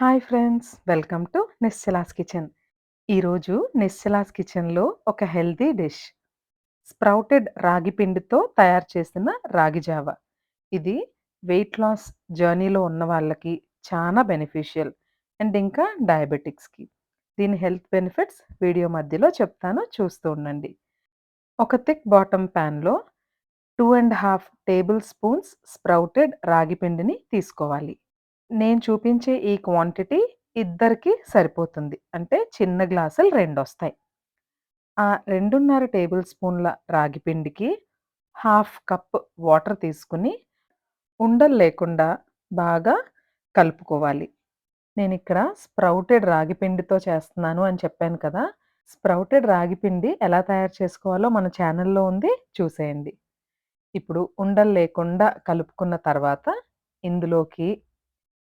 Hi friends welcome to Nischala's kitchen. ఈరోజు నిశ్చలాస్ కిచెన్లో ఒక హెల్తీ డిష్. స్ప్రౌటెడ్ రాగి పిండితో తయారు చేసిన రాగి జావ. ఇది వెయిట్ లాస్ జర్నీలో ఉన్న వాళ్ళకి చాలా బెనిఫిషియల్ అండ్ ఇంకా డయాబెటిక్స్కి. దీని హెల్త్ బెనిఫిట్స్ వీడియో మధ్యలో చెప్తాను చూస్తూ ఉండండి. ఒక థిక్ బాటమ్ ప్యాన్లో two and half tablespoons sprouted ragi పిండిని తీసుకోవాలి. నేను చూపించే ఈ క్వాంటిటీ ఇద్దరికి సరిపోతుంది. అంటే చిన్న గ్లాసులు రెండు వస్తాయి ఆ రెండున్నర టేబుల్ స్పూన్ల రాగి పిండికి హాఫ్ కప్ వాటర్ తీసుకుని ఉండలు లేకుండా బాగా కలుపుకోవాలి. నేను ఇక్కడ స్ప్రౌటెడ్ రాగి పిండితో చేస్తున్నాను అని చెప్పాను కదా! స్ప్రౌటెడ్ రాగి పిండి ఎలా తయారు చేసుకోవాలో మన ఛానల్లో ఉంది. చూసేయండి. ఇప్పుడు ఉండలు లేకుండా కలుపుకున్న తర్వాత ఇందులోకి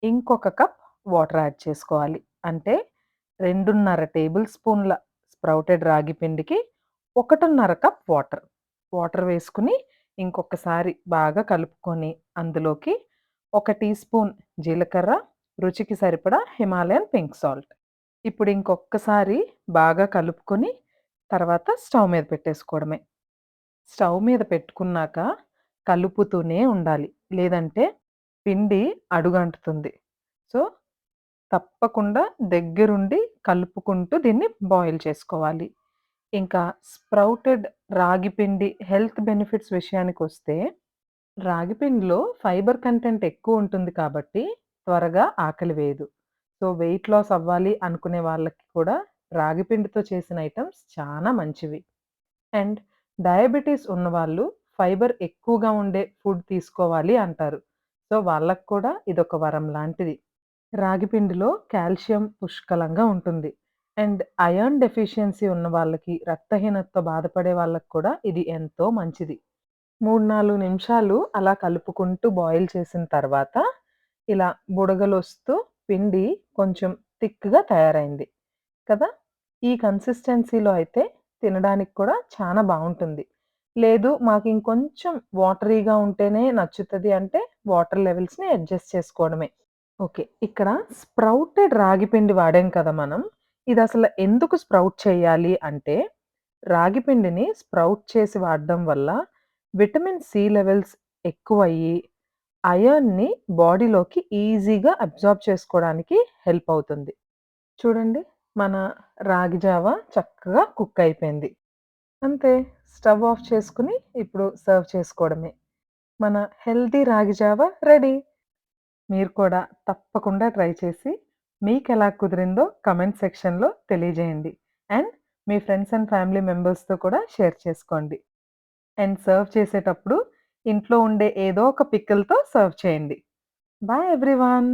ఇంకొక కప్ వాటర్ యాడ్ చేసుకోవాలి. అంటే రెండున్నర టేబుల్ స్పూన్ల స్ప్రౌటెడ్ రాగి పిండికి ఒకటిన్నర కప్ వాటర్. వాటర్ వేసుకుని ఇంకొకసారి బాగా కలుపుకొని అందులోకి ఒక టీ స్పూన్ జీలకర్ర రుచికి సరిపడా హిమాలయన్ పింక్ సాల్ట్. ఇప్పుడు ఇంకొకసారి బాగా కలుపుకొని తర్వాత స్టవ్ మీద పెట్టేసుకోవడమే. స్టవ్ మీద పెట్టుకున్నాక కలుపుతూనే ఉండాలి. లేదంటే పిండి అడుగంటుతుంది. సో తప్పకుండా దగ్గరుండి కలుపుకుంటూ దీన్ని బాయిల్ చేసుకోవాలి. ఇంకా స్ప్రౌటెడ్ రాగి పిండి హెల్త్ బెనిఫిట్స్ విషయానికి వస్తే రాగి పిండిలో ఫైబర్ కంటెంట్ ఎక్కువ ఉంటుంది కాబట్టి త్వరగా ఆకలి వేయదు. సో వెయిట్ లాస్ అవ్వాలి అనుకునే వాళ్ళకి కూడా రాగి పిండితో చేసిన ఐటమ్స్ చాలా మంచివి. అండ్ డయాబెటీస్ ఉన్నవాళ్ళు ఫైబర్ ఎక్కువగా ఉండే ఫుడ్ తీసుకోవాలి అంటారు. సో వాళ్ళకు కూడా ఇదొక వరం లాంటిది. రాగి పిండిలో కాల్షియం పుష్కలంగా ఉంటుంది. అండ్ అయర్న్ డెఫిషియన్సీ ఉన్న వాళ్ళకి రక్తహీనతతో బాధపడే వాళ్ళకి కూడా ఇది ఎంతో మంచిది. మూడు నాలుగు నిమిషాలు అలా కలుపుకుంటూ బాయిల్ చేసిన తర్వాత ఇలా బుడగలు వస్తూ పిండి కొంచెం థిక్గా తయారైంది. కదా? ఈ కన్సిస్టెన్సీలో అయితే తినడానికి కూడా చాలా బాగుంటుంది. లేదు మాకు ఇంకొంచెం వాటరీగా ఉంటేనే నచ్చుతుంది అంటే వాటర్ లెవెల్స్ని అడ్జస్ట్ చేసుకోవడమే. ఓకే ఇక్కడ స్ప్రౌటెడ్ రాగి పిండి వాడాం కదా మనం. ఇది అసలు ఎందుకు స్ప్రౌట్ చేయాలి అంటే రాగి పిండిని స్ప్రౌట్ చేసి వాడడం వల్ల విటమిన్ సి లెవెల్స్ ఎక్కువయ్యి అయర్న్ని బాడీలోకి ఈజీగా అబ్జార్బ్ చేసుకోవడానికి హెల్ప్ అవుతుంది. చూడండి మన రాగి జావ చక్కగా కుక్ అయిపోయింది. అంతే. స్టవ్ ఆఫ్ చేసుకుని ఇప్పుడు సర్వ్ చేసుకోవడమే. మన హెల్దీ రాగి జావ రెడీ. మీరు కూడా తప్పకుండా ట్రై చేసి మీకు ఎలా కుదిరిందో కమెంట్ సెక్షన్లో తెలియజేయండి. అండ్ మీ ఫ్రెండ్స్ అండ్ ఫ్యామిలీ మెంబర్స్తో కూడా షేర్ చేసుకోండి. అండ్ సర్వ్ చేసేటప్పుడు ఇంట్లో ఉండే ఏదో ఒక పిక్కలతో సర్వ్ చేయండి. Bye everyone!